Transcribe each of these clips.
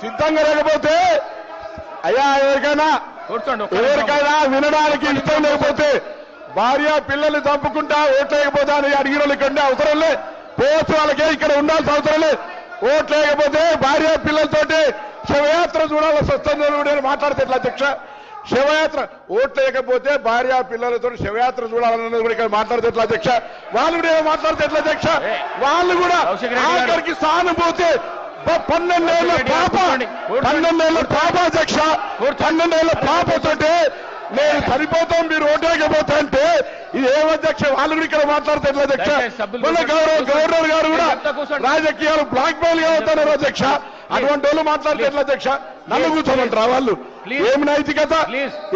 సిద్ధంగా లేకపోతే అయ్యా ఎవరికైనా. ఎవరికైనా వినడానికి ఇష్టం లేకపోతే భార్య పిల్లల్ని చంపుకుంటా ఓట్లేకపోతే అని అడిగిన వాళ్ళు ఇక్కడ అవసరం లేదు. పోవచ్చు వాళ్ళకే ఇక్కడ ఉండాల్సిన అవసరం లేదు. ఓట్లేకపోతే భార్య పిల్లలతోటి శవయాత్ర చూడాల్సి వస్తుంది నేను మాట్లాడితే ఎట్లా అధ్యక్ష? శవయాత్ర ఓట్లేకపోతే భార్య పిల్లలతో శవయాత్ర చూడాలన్నది కూడా ఇక్కడ మాట్లాడితే ఎట్లా అధ్యక్ష? వాళ్ళు కూడా ఏమో మాట్లాడితే ఎట్లా అధ్యక్ష? వాళ్ళు కూడా. ఆఖరికి సానుభూతి ప- పన్నెండేళ్ళ కౌశిక్ రెడ్డి గారు పాప కూర్చోండి. కూర్చోండి. పన్నెండేళ్ళ పాప అధ్యక్ష పన్నెండేళ్ళ పాపతోటి నేను సరిపోతాం మీరు ఓటేకపోతా అంటే ఇది ఏం అధ్యక్ష? వాళ్ళు కూడా ఇక్కడ మాట్లాడితే ఎట్లా అధ్యక్ష? మొన్న. గౌరవ గవర్నర్ గారు కూడా. రాజకీయాలు బ్లాక్ మెయిల్గా అవుతున్నారు అధ్యక్ష. అటువంటి వాళ్ళు మాట్లాడితే ఎట్లా అధ్యక్ష? నన్ను. కూర్చోమంటారా వాళ్ళు. ఏమి నైతికత.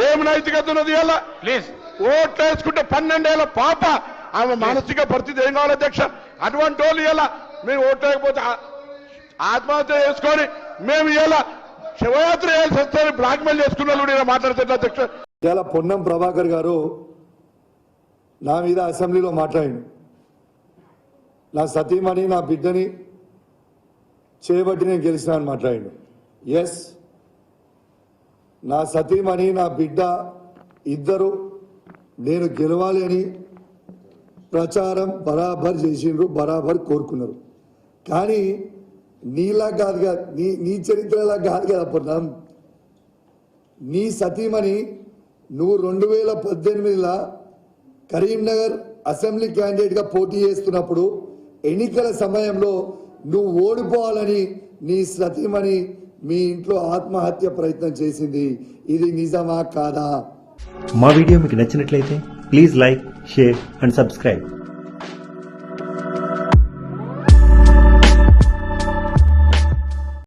ఏమి నైతికత ఉన్నది ఇలా ప్లీజ్ ఓట్లేసుకుంటే పన్నెండేళ్ళ పాప. ఆమె మానసిక పరిస్థితి ఏం కావాలి అధ్యక్ష? అటువంటి వాళ్ళు ఇలా మేము ఓట్లేకపోతే ఆత్మహత్య చేసుకొని మేము ఇలా శివయాత్ర చేయాల్సి వస్తే బ్లాక్ మెయిల్ చేసుకున్న వాళ్ళు ఇలా ఇవాళ పొన్నం ప్రభాకర్ గారు నా మీద అసెంబ్లీలో మాట్లాడి నా సతీమణి నా బిడ్డని చేయబట్టి నేను గెలిచిన అని ఎస్ నా సతీమణి నా బిడ్డ ఇద్దరు నేను గెలవాలి అని ప్రచారం బరాబర్ చేసిండ్రు బరాబర్ కోరుకున్నారు. కానీ నీలా కాదు కదా నీ నీ చరిత్రలా కాదు కదా పొన్నం నీ సతీమణి నువ్వు రెండు వేల పద్దెనిమిదిలో కరీంనగర్ అసెంబ్లీ క్యాండిడేట్గా పోటీ చేస్తున్నప్పుడు ఎన్నికల సమయంలో నువ్వు ఓడిపోవాలని నీ సతీమణి మీ ఇంట్లో ఆత్మహత్య ప్రయత్నం చేసింది. ఇది నిజమా కాదా? మా వీడియో మీకు నచ్చినట్లయితే please like share and subscribe.